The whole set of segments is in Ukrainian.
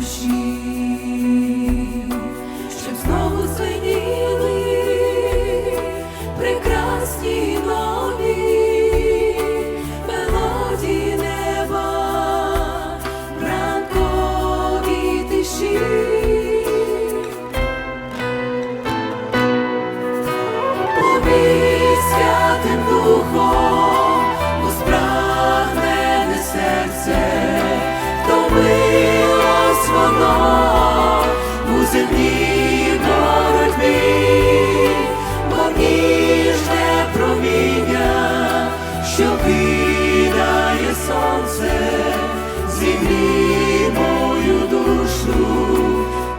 She.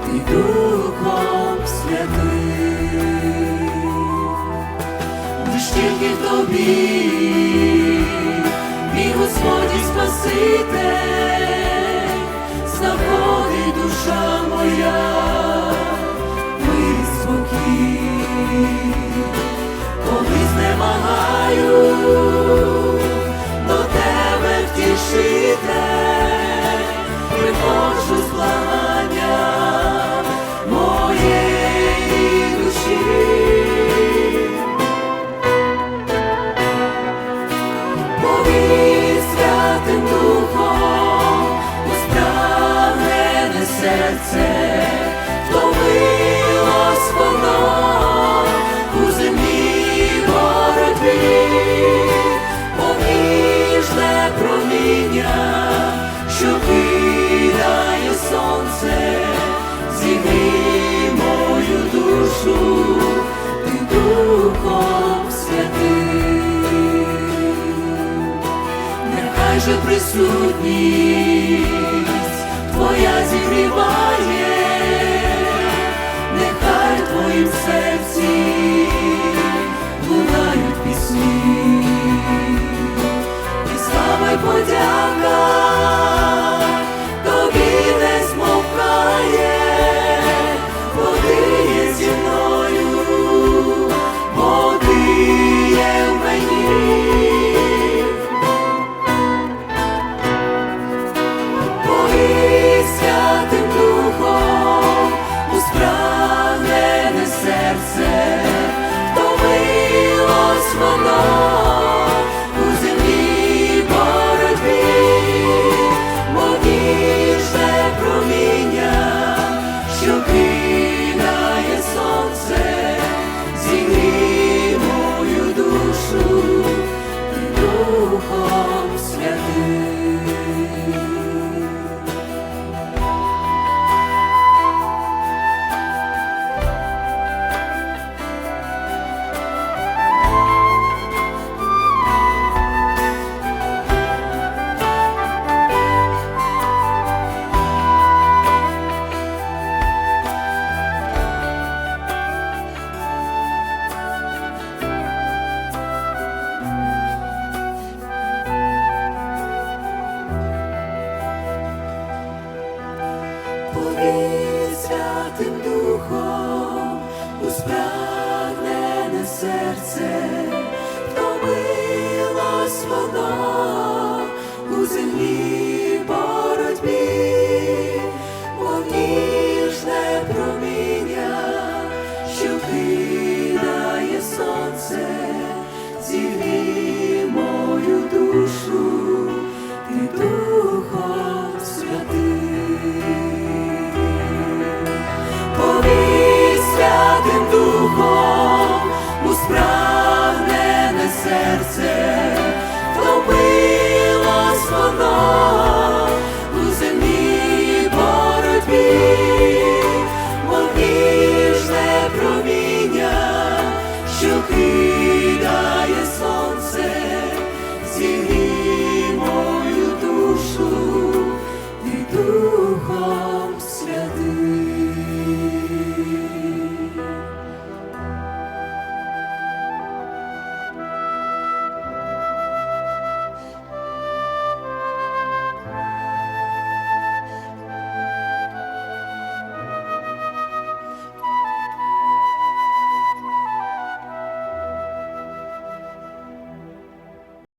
ти духом святий, лиш тільки в тобі, мій Господь Спаситель, знаходить душа моя. Боже присутність, Твоя зігріває. Святим Духом у спрагнене серце. серце.